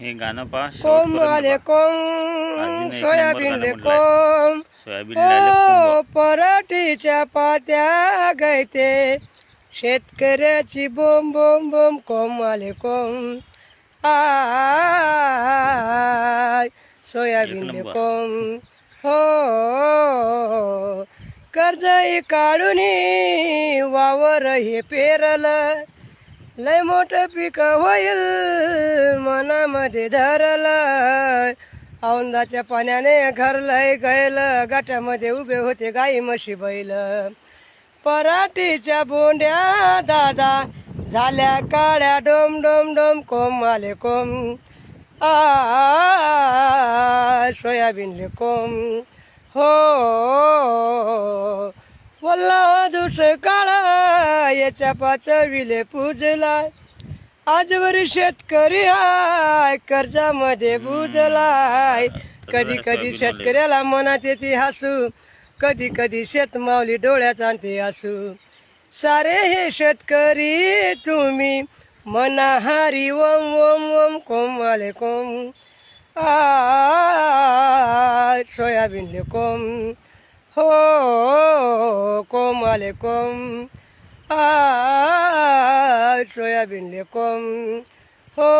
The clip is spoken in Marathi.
हे गाणं पहा कोम सोयाबीन ले. कोम पराठीच्या पात्या गैते शेतकऱ्याची बोम बोम बोम कोम आले कोम आय सोयाबीन ले. कोम हो कर्ज काढून वावर हे पेरलं. लय मोठं पीक होईल मनामध्ये धरलं औंदाच्या पाण्याने घर लय गैल गाठ्यामध्ये उभे होते गाई म्हशी बैल. पराठीच्या बोंड्या दादा झाल्या काळ्या डोम डोम डोम कोम आले कोम. आ सोयाबीनले कोम. हो वल्ला दुस का याच्या पाचविले पूजलाय. आजवर शेतकरी हाय कर्जामध्ये बुजलाय. कधी कधी शेतकऱ्याला मनात येते हसू कधी कधी शेतमावली डोळ्यात आणते हसू सारे हे शेतकरी तुम्ही मनाहारी ओम ओम ओम कोम आले कोम. आ सोयाबीनले कोम. हो कोम आले कोम. सोयाबीनले कोम हो